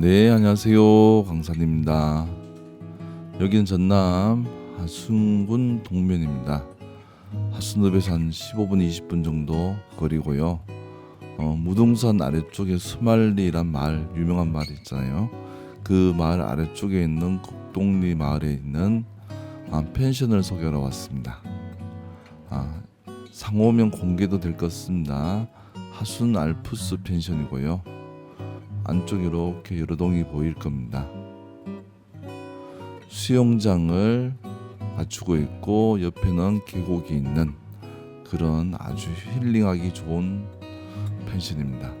네, 안녕하세요. 강산입니다. 여기는 전남 하순군 동면입니다. 하순읍에서 한 15분, 20분 정도 거리고요. 어, 무등산 아래쪽에 수말리란 마을, 유명한 마을 있잖아요. 그 마을 아래쪽에 있는 국동리 마을에 있는 아, 펜션을 소개하러 왔습니다. 아, 상호명 공개도 될 것 같습니다. 하순 알프스 펜션이고요. 안쪽 이렇게 여러 동이 보일 겁니다. 수영장을 갖추고 있고 옆에는 계곡이 있는 그런 아주 힐링하기 좋은 펜션입니다.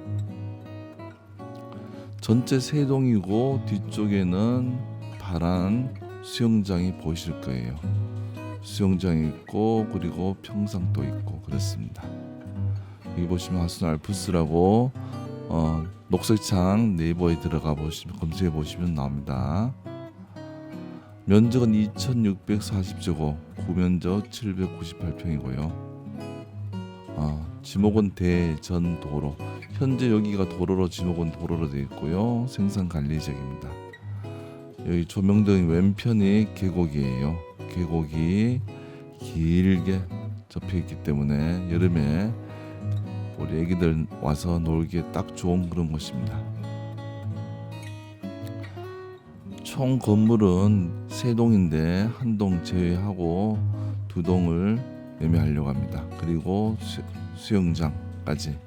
전체 세 동이고 뒤쪽에는 파란 수영장이 보이실 거예요. 수영장이 있고 그리고 평상도 있고 그렇습니다. 여기 보시면 하순 알프스라고 어, 녹색창 네이버에 들어가 보시면 검색해 보시면 나옵니다. 면적은 2,640제곱, 구면적 798평이고요. 아, 지목은 대전도로. 현재 여기가 도로로 지목은 도로로 되어 있고요. 생산 관리 지역입니다. 여기 조명등 왼편이 계곡이에요. 계곡이 길게 접혀 있기 때문에 여름에 우리 애기들 와서 놀기에 딱 좋은 그런 곳입니다. 총 건물은 세 동인데 한 동 제외하고 두 동을 매매하려고 합니다. 그리고 수, 수영장까지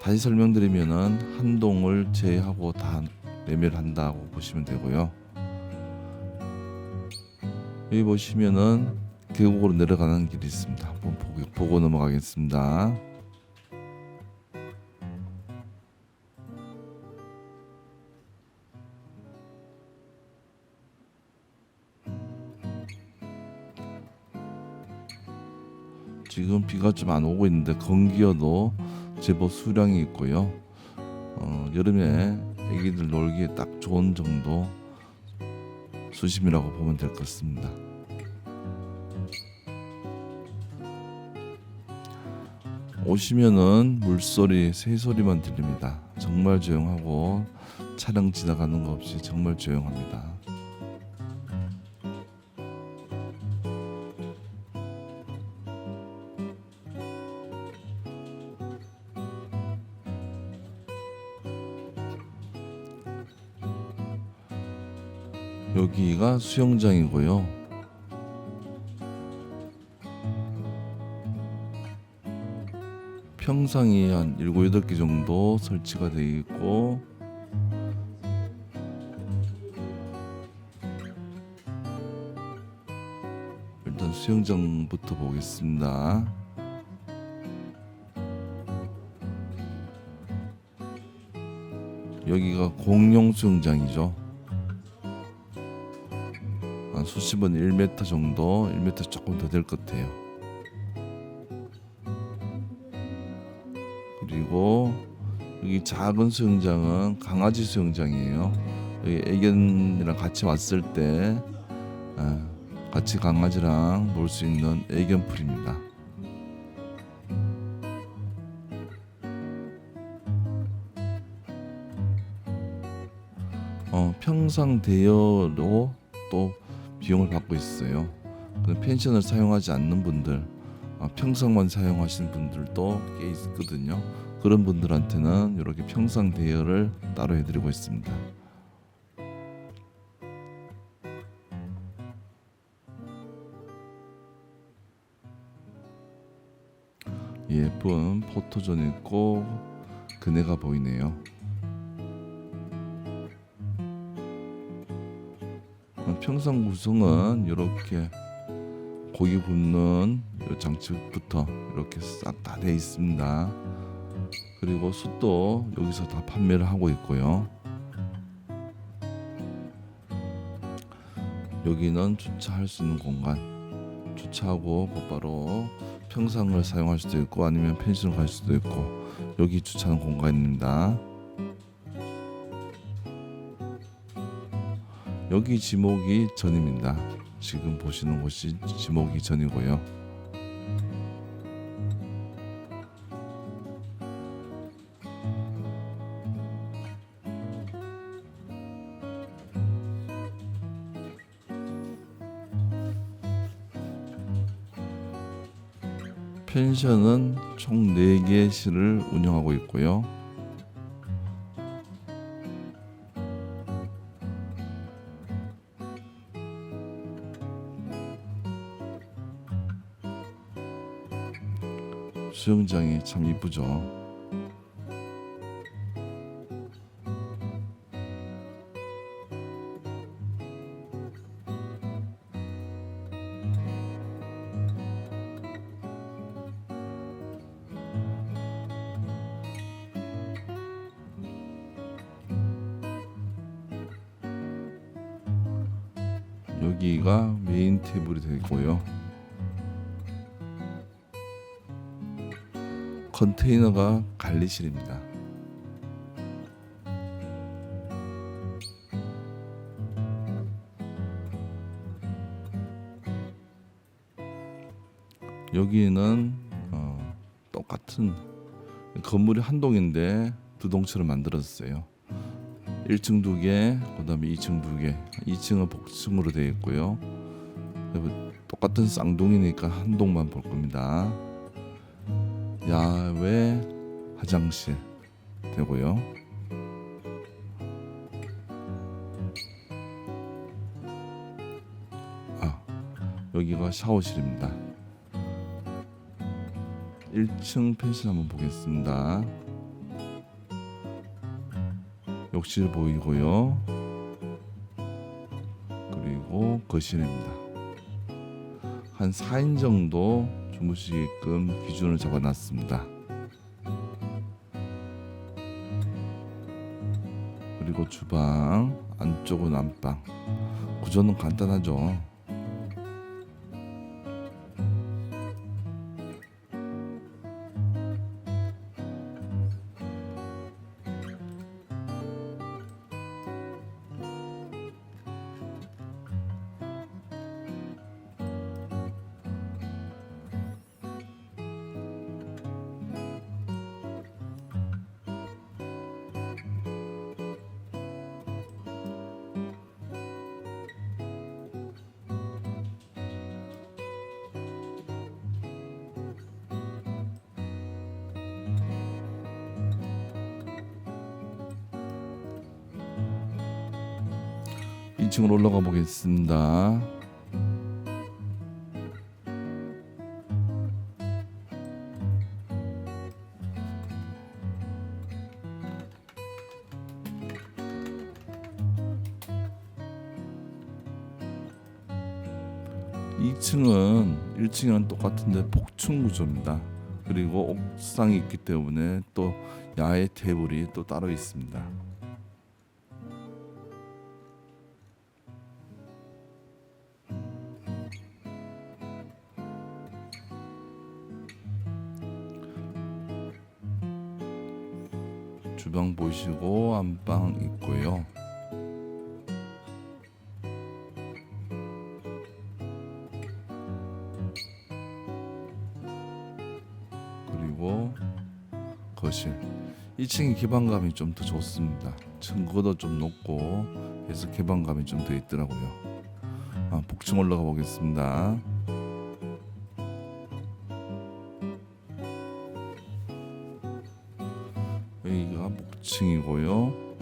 다시 설명드리면은 한 동을 제외하고 다 매매를 한다고 보시면 되고요. 여기 보시면은 계곡으로 내려가는 길이 있습니다. 한번 보고, 보고 넘어가겠습니다. 지금 비가 좀 안 오고 있는데 건기여도 제법 수량이 있고요. 어, 여름에 애기들 놀기에 딱 좋은 정도 수심이라고 보면 될 것 같습니다. 오시면은 물소리, 새소리만 들립니다. 정말 조용하고 차량 지나가는 거 없이 정말 조용합니다. 여기가 수영장이고요. 평상이 한 7, 8개 정도 설치가 되어 있고 일단 수영장부터 보겠습니다. 여기가 공용 수영장이죠. 한 수심은 1m 정도, 1m 조금 더 될 것 같아요. 그리고 여기 작은 수영장은 강아지 수영장이에요. 여기 애견이랑 같이 왔을 때 아, 같이 강아지랑 놀 수 있는 애견풀입니다. 어, 평상 대여로 또 비용을 받고 있어요. 그 펜션을 사용하지 않는 분들, 아, 평상만 사용하시는 분들도 꽤 있거든요. 그런 분들한테는 이렇게 평상 대여를 따로 해드리고 있습니다. 예쁜 포토존 있고 그네가 보이네요. 평상 구성은 이렇게 고기 굽는 요 장치부터 이렇게 싹 다 돼 있습니다. 그리고 숯도 여기서 다 판매를 하고 있고요. 여기는 주차할 수 있는 공간. 주차하고 곧바로 평상을 사용할 수도 있고 아니면 펜션을 갈 수도 있고 여기 주차하는 공간입니다. 여기 지목이 전입니다. 지금 보시는 곳이 지목이 전이고요. 펜션은 총 4개 실을 운영하고 있고요. 수영장이 참 이쁘죠. 여기가 메인 테이블이 되고요. 컨테이너가 관리실입니다. 여기는 어, 똑같은 건물이 한 동인데 두 동처럼 만들었어요. 1층 두 개, 그다음에 2층 두 개. 2층은 복층으로 되어 있고요. 똑같은 쌍둥이니까 한 동만 볼 겁니다. 야외 화장실 되고요. 아, 여기가 샤워실입니다. 1층 펜션 한번 보겠습니다. 욕실 보이고요. 그리고 거실입니다. 한 4인 정도 주무시게끔 기준을 잡아놨습니다. 그리고 주방, 안쪽은 안방. 구조는 간단하죠. 이층으로 올라가 보겠습니다. 이층은 1층이랑 똑같은데 복층 구조입니다. 그리고 옥상이 있기 때문에 또 야외 테이블이 또 따로 있습니다. 주방 보시고 안방 있고요. 그리고 거실. 2층이 개방감이 좀 더 좋습니다. 층고도 좀 높고 해서 개방감이 좀 더 있더라고요. 아, 복층 올라가 보겠습니다. 여기가 목층이고요.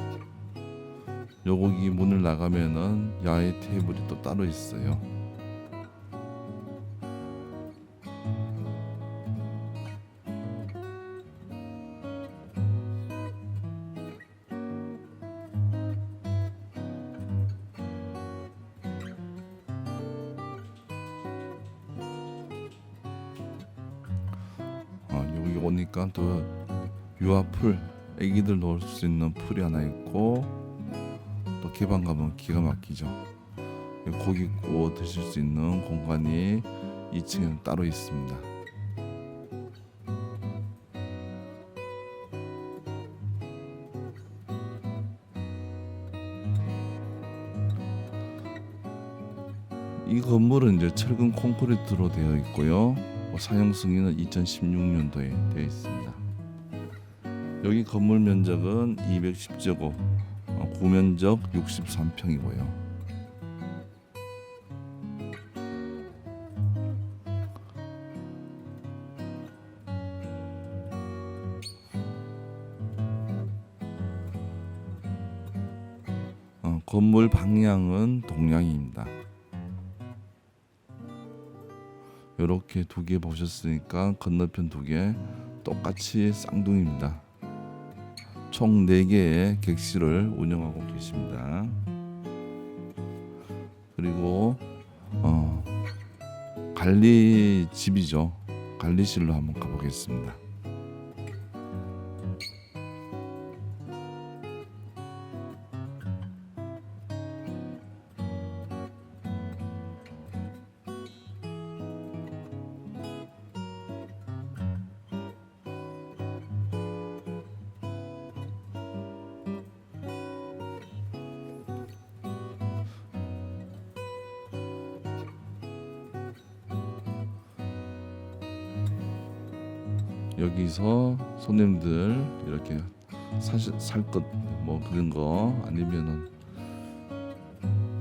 여기 문을 나가면은 야외 테이블이 또 따로 있어요. 아, 오니까 또 유아풀 애기들 놀 수 있는 풀이 하나 있고 또 개방감은 기가 막히죠. 고기 구워 드실 수 있는 공간이 2층에는 따로 있습니다. 이 건물은 이제 철근 콘크리트로 되어 있고요. 뭐 사용 승인은 2016년도에 되어 있습니다. 여기 건물 면적은 210제곱, 어, 구면적 63평이고요. 어, 건물 방향은 동향입니다. 이렇게 두 개 보셨으니까 건너편 두 개 똑같이 쌍둥이입니다. 총 4개의 객실을 운영하고 계십니다. 그리고 어, 관리 집이죠. 관리실로 한번 가보겠습니다. 여기서 손님들 이렇게 사실 살것 뭐 그런 거 아니면은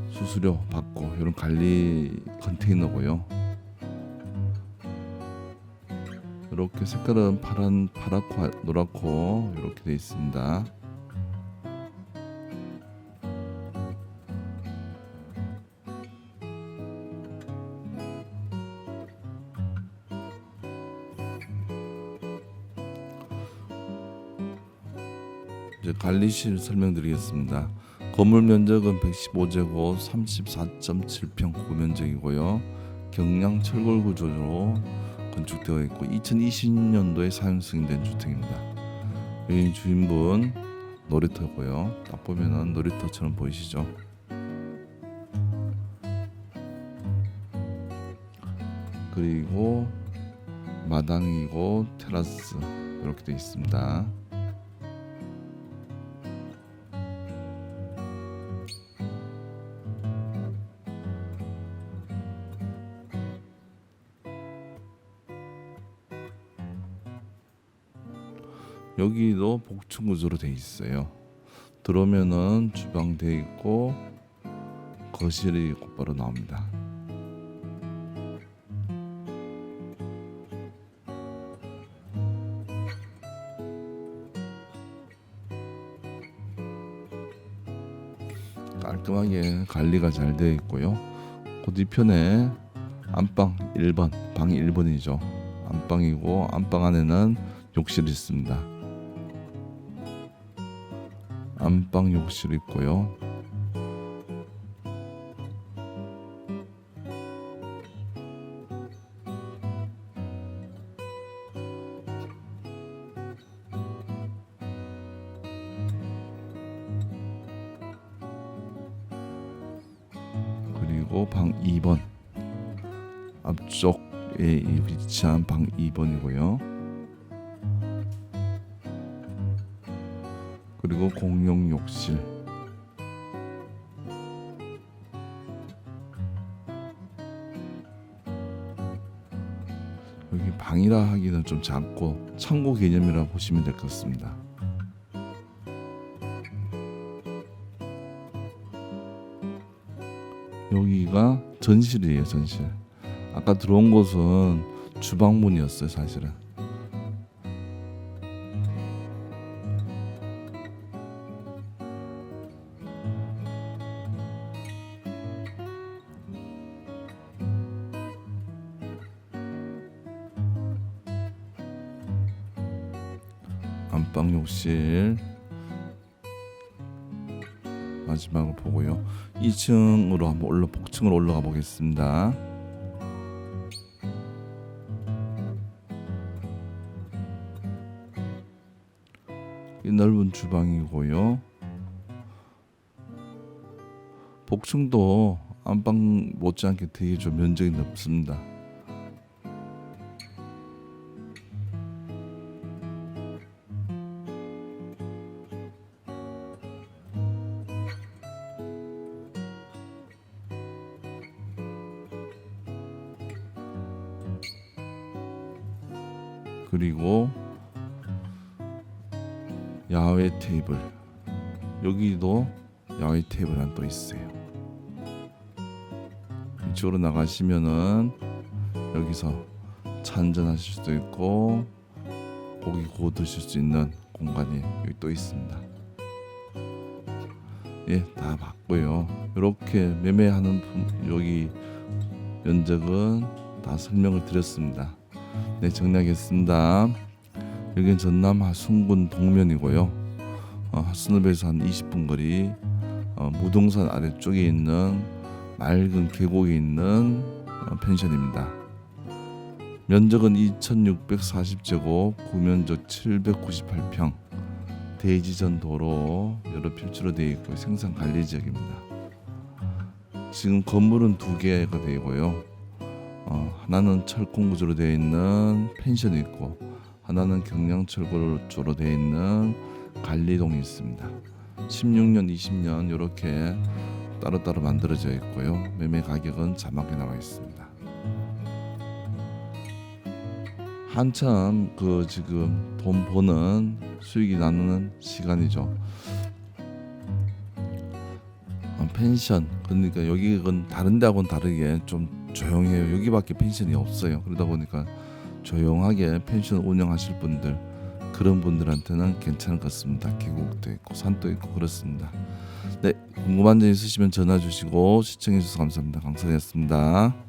수수료 받고 이런 관리 컨테이너고요. 이렇게 색깔은 파란 파랗고 노랗고 이렇게 돼 있습니다. 이제 관리실 설명드리겠습니다. 건물 면적은 115제곱 34.7평 고면적이고요. 경량 철골 구조로 건축되어 있고 2020년도에 사용 승인된 주택입니다. 여기 주인분 놀이터고요. 딱 보면은 놀이터처럼 보이시죠? 그리고 마당이고 테라스 이렇게 되어 있습니다. 여기도 복층 구조로 돼 있어요. 들어오면은 주방 돼 있고 거실이 곧바로 나옵니다. 깔끔하게 관리가 잘 되어 있고요. 그 뒤편에 안방 1번, 방이 1번이죠. 안방이고 안방 안에는 욕실이 있습니다. 안방 욕실 있고요. 그리고 방 2번 앞쪽에 위치한 방 2번이고요. 그리고 공용 욕실 여기 방이라 하기는 좀 작고 창고 개념이라 보시면 될 것 같습니다. 여기가 전실이에요, 전실. 아까 들어온 곳은 주방문이었어요, 사실은. 안방 욕실 마지막으로 보고요. 2층으로 한번 올라 복층으로 올라가 보겠습니다. 이 넓은 주방이고요. 복층도 안방 못지않게 되게 좀 면적이 넓습니다. 그리고 야외 테이블 여기도 야외 테이블 하나 또 있어요. 이쪽으로 나가시면은 여기서 차 한잔 하실 수도 있고 고기 구워 드실 수 있는 공간이 여기 또 있습니다. 예, 다 받고요. 이렇게 매매하는 품- 여기 면적은 다 설명을 드렸습니다. 네, 정리하겠습니다. 여기는 전남 하순군 동면이고요. 어, 하순읍에서 한 20분 거리, 어, 무동산 아래쪽에 있는 맑은 계곡에 있는 어, 펜션입니다. 면적은 2,640제곱, 구면적 798평, 대지전 도로 여러 필지로 되어 있고 생산 관리 지역입니다. 지금 건물은 두 개가 되고요. 어, 하나는 철공 구조로 되어 있는 펜션이 있고 하나는 경량철골조로 되어 있는 관리동이 있습니다. 16년, 20년 이렇게 따로따로 만들어져 있고요. 매매 가격은 자막에 나와 있습니다. 한참 그 지금 돈 버는 수익이 나는 시간이죠. 어, 펜션 그러니까 여기는 다른 데하고는 다르게 좀 조용해요. 여기밖에 펜션이 없어요. 그러다 보니까 조용하게 펜션 운영하실 분들 그런 분들한테는 괜찮을 것 같습니다. 계곡도 있고 산도 있고 그렇습니다. 네 궁금한 점 있으시면 전화 주시고 시청해 주셔서 감사합니다. 강선이었습니다.